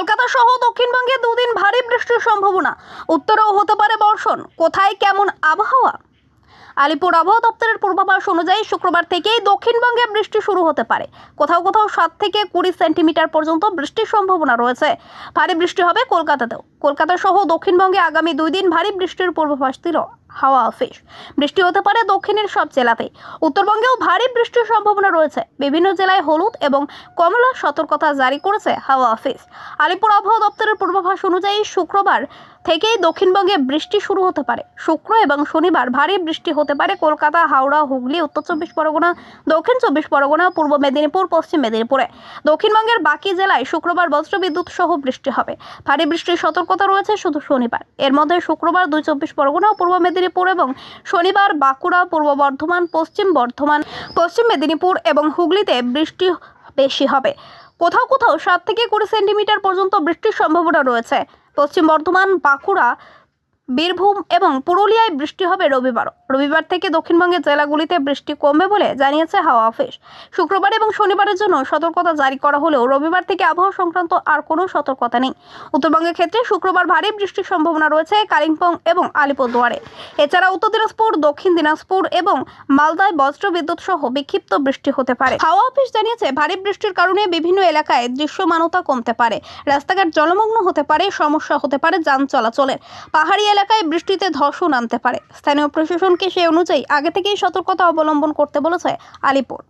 কলকাতা সহ দক্ষিণবঙ্গে দুদিন ভারী বৃষ্টির সম্ভাবনা। উত্তরেও হতে পারে বর্ষণ। কোথায় কেমন আবহাওয়া? আলিপুর আবহাওয়া দপ্তরের পূর্বাভাস অনুযায়ী শুক্রবার থেকেই দক্ষিণবঙ্গে বৃষ্টি শুরু হতে পারে। কোথাও কোথাও সাত থেকে কুড়ি সেন্টিমিটার পর্যন্ত বৃষ্টির সম্ভাবনা রয়েছে। ভারী বৃষ্টি হবে কলকাতাতেও। কলকাতা সহ দক্ষিণবঙ্গে আগামী দুই দিন ভারী বৃষ্টির পূর্বাভাস দিল। হাওয়া অফিস বৃষ্টি হতে পারে দক্ষিণের সব জেলাতে। উত্তরবঙ্গেও ভারী বৃষ্টির সম্ভাবনা রয়েছে। বিভিন্ন জেলায় হলুদ এবং কমলা সতর্কতা জারি করেছে হাওয়া অফিস আলিপুর আবহাওয়া দপ্তরের পূর্বাভাস অনুযায়ী শুক্রবার থেকেই দক্ষিণবঙ্গে বৃষ্টি শুরু হতে পারে। শুক্র এবং শনিবার ভারী বৃষ্টি হতে পারে কলকাতা, হাওড়া, হুগলি, উত্তর চব্বিশ পরগনা, দক্ষিণ চব্বিশ পরগনা, পূর্ব মেদিনীপুর, পশ্চিম মেদিনীপুরে। দক্ষিণবঙ্গের বাকি জেলায় শুক্রবার বজ্রবিদ্যুৎ সহ বৃষ্টি হবে। ভারী বৃষ্টির সতর্কতা রয়েছে শুধু শনিবার। এর মধ্যে শুক্রবার দুই চব্বিশ পরগনা ও পূর্ব মেদিনীপুর এবং শনিবার বাঁকুড়া, পূর্ব বর্ধমান, পশ্চিম বর্ধমান, পশ্চিম মেদিনীপুর এবং হুগলিতে বৃষ্টি বেশি হবে। কোথাও কোথাও সাত থেকে কুড়ি সেন্টিমিটার পর্যন্ত বৃষ্টির সম্ভাবনা রয়েছে। পশ্চিম বর্ধমান, বাঁকুড়া বীরভূম এবং পুরুলিয়ায় বৃষ্টি হবে রবিবার রবিবার থেকে দক্ষিণবঙ্গের জেলাগুলিতে বৃষ্টি কমবে বলে জানিয়েছে হাওয়া অফিস। শুক্রবার এবং শনিবারের জন্য সতর্কতা জারি করা হলেও রবিবার থেকে আবহাওয়া সংক্রান্ত আর কোনো সতর্কতা নেই। উত্তরবঙ্গের ক্ষেত্রে শুক্রবার ভারী বৃষ্টির সম্ভাবনা রয়েছে কালিম্পং এবং আলিপুরদুয়ারে। এছাড়া উত্তর দিনাজপুর, দক্ষিণ দিনাজপুর এবং মালদায় বজ্র বিদ্যুৎ সহ বিক্ষিপ্ত বৃষ্টি হতে পারে। হাওয়া অফিস জানিয়েছে, ভারী বৃষ্টির কারণে বিভিন্ন এলাকায় দৃশ্যমানতা কমতে পারে। রাস্তাঘাট জলমগ্ন হতে পারে, সমস্যা হতে পারে যান চলাচলের। পাহাড়ি এলাকায় বৃষ্টিতে ধর্ষণ নামতে পারে। স্থানীয় প্রশাসনকে সে অনুযায়ী আগে থেকেই সতর্কতা অবলম্বন করতে বলেছে আলিপুর।